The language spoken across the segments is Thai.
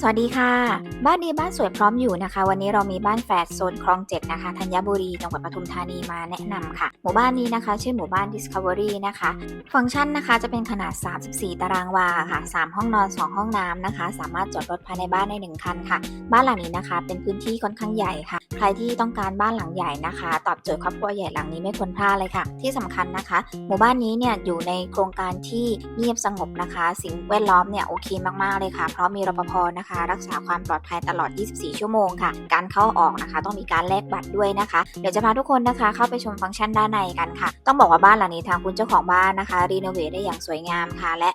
สวัสดีค่ะ บ้านดีบ้านสวยพร้อมอยู่นะคะ วันนี้เรามีบ้านแฝดโซนคลองเจ็ดนะคะธัญบุรีจังหวัดปทุมธานีมาแนะนำค่ะ หมู่บ้านนี้นะคะ ชื่อหมู่บ้าน Discovery นะคะ ฟังก์ชันนะคะจะเป็นขนาด 34 ตารางวาค่ะ 3 ห้องนอน 2 ห้องน้ำนะคะ สามารถจอดรถภายในบ้านได้1คันค่ะ บ้านหลังนี้นะคะ เป็นพื้นที่ค่อนข้างใหญ่ค่ะ ใครที่ต้องการบ้านหลังใหญ่นะคะ ตอบโจทย์ครอบครัวใหญ่หลังนี้ไม่ควรพลาดเลยค่ะ ที่สำคัญนะคะ หมู่บ้านนี้เนี่ยอยู่ในโครงการที่เงียบสงบนะคะ สิ่งแวดล้อมเนี่ยโอเคมากๆเลยค่ะ เพราะมีรปภนะคะรักษาความปลอดภัยตลอด 24 ชั่วโมงค่ะ การเข้าออกนะคะ ต้องมีการแลกบัตรด้วยนะคะ เดี๋ยวจะพาทุกคนนะคะเข้าไปชมฟังก์ชันด้านในกันค่ะ ต้องบอกว่าบ้านหลังนี้ทางคุณเจ้าของบ้านนะคะ รีโนเวทได้อย่างสวยงามค่ะ และ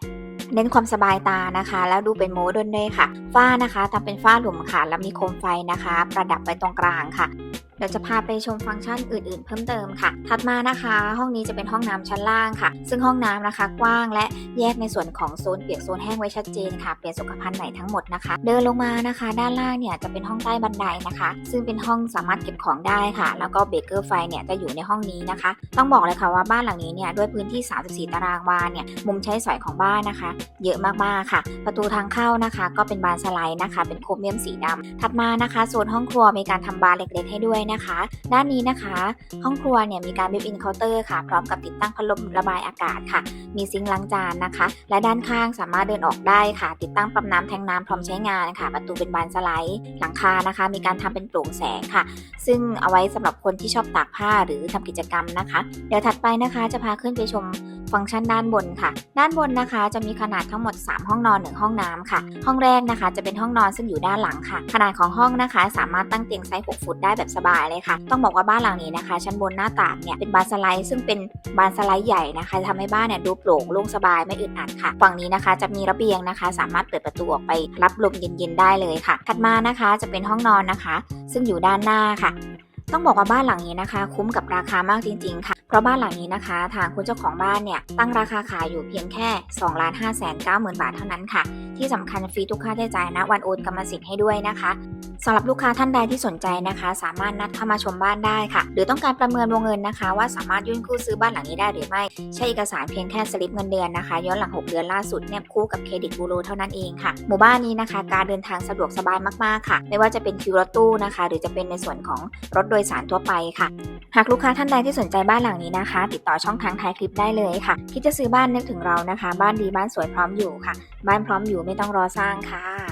เน้นความสบายตานะคะ แล้วดูเป็นโมเดิร์นด้วยค่ะ ฝ้านะคะทำเป็นฝ้าหลุมค่ะ แล้วมีโคมไฟนะคะ ประดับไว้ตรงกลางค่ะเดี๋ยวจะพาไปชมฟังก์ชันอื่นๆ เพิ่มเติมค่ะ ถัดมานะคะ ห้องนี้จะเป็นห้องน้ำชั้นล่างค่ะ ซึ่งห้องน้ำนะคะกว้างและแยกในส่วนของโซนเปียกโซนแห้งไว้ชัดเจนค่ะ เปลี่ยนสุขภัณฑ์ใหม่ทั้งหมดนะคะ เดินลงมานะคะ ด้านล่างเนี่ยจะเป็นห้องใต้บันไดนะคะ ซึ่งเป็นห้องสามารถเก็บของได้ค่ะ แล้วก็เบเกอร์ไฟเนี่ยจะอยู่ในห้องนี้นะคะ ต้องบอกเลยค่ะว่าบ้านหลังนี้เนี่ยด้วยพื้นที่ 34 ตารางวาเนี่ย มุมใช้สอยของบ้านนะคะเยอะมากๆค่ะ ประตูทางเข้านะคะ ก็เป็นบานสไลด์นะคะ เป็นโครเมียมสีดำถัดมานะคะโซนห้องครัวมีการทำบานเล็ก ๆ ให้ด้วยนะคะ ด้านนี้นะคะ ห้องครัวเนี่ยมีการบิวอินเคาน์เตอร์ค่ะ พร้อมกับติดตั้งพัดลมระบายอากาศค่ะ มีซิงค์ล้างจานนะคะ และด้านข้างสามารถเดินออกได้ค่ะ ติดตั้งปั๊มน้ำแทงน้ำพร้อมใช้งานค่ะ ประตูเป็นบานสไลด์หลังคานะคะ มีการทำเป็นโปร่งแสงค่ะ ซึ่งเอาไว้สำหรับคนที่ชอบตากผ้าหรือทำกิจกรรมนะคะ เดี๋ยวถัดไปนะคะจะพาขึ้นไปชม ฟังก์ชันด้านบนค่ะ ด้านบนนะคะจะมีขนาดทั้งหมด 3 ห้องนอน 1 ห้องน้ำค่ะ ห้องแรกนะคะ จะเป็นห้องนอนซึ่งอยู่ด้านหลังค่ะ ขนาดของห้องนะคะ สามารถตั้งเตียงไซส์ 6 ฟุตได้แบบสบายเลยค่ะ ต้องบอกว่าบ้านหลังนี้นะคะ ชั้นบนหน้าต่างเนี่ยเป็นบานสไลด์ซึ่งเป็นบานสไลด์ใหญ่นะคะทำให้บ้านเนี่ยดูโปร่งโล่งสบายไม่อึดอัดค่ะ ฝั่งนี้นะคะจะมีระเบียงนะคะ สามารถเปิดประตูออกไปรับลมเย็นๆได้เลยค่ะ ถัดมานะคะจะเป็นห้องนอนนะคะ ซึ่งอยู่ด้านหน้าค่ะ ต้องบอกว่าบ้านหลังนี้นะคะ คุ้มกับราคามากจริง ๆ ค่ะ เพราะบ้านหลังนี้นะคะ ทางคุณเจ้าของบ้านเนี่ยตั้งราคาขายอยู่เพียงแค่2 5 9 0 0 0 0บาทเท่านั้นค่ะ ที่สำคัญฟรีทุกค่าใช้จ่ายนะวันโอนกรรมสิทธิ์ให้ด้วยนะคะสำหรับลูกค้าท่านใดที่สนใจนะคะ สามารถนัดเข้ามาชมบ้านได้ค่ะ หรือต้องการประเมินวงเงินนะคะ ว่าสามารถยื่นกู้ซื้อบ้านหลังนี้ได้หรือไม่ ใช้เอกสารเพียงแค่สลิปเงินเดือนนะคะ ย้อนหลัง 6 เดือนล่าสุดเนี่ยคู่กับเครดิตบูโรเท่านั้นเองค่ะ หมู่บ้านนี้นะคะ การเดินทางสะดวกสบายมากๆค่ะ ไม่ว่าจะเป็นคิวรถตู้นะคะ หรือจะเป็นในส่วนของรถโดยสารทั่วไปค่ะ หากลูกค้าท่านใดที่สนใจบ้านหลังนี้นะคะ ติดต่อช่องทางท้ายคลิปได้เลยค่ะ คิดจะซื้อบ้านนึกถึงเรานะคะ บ้านดีบ้านสวยพร้อมอยู่ค่ะ บ้านพร้อมอยู่ไม่ต้องรอสร้างค่ะ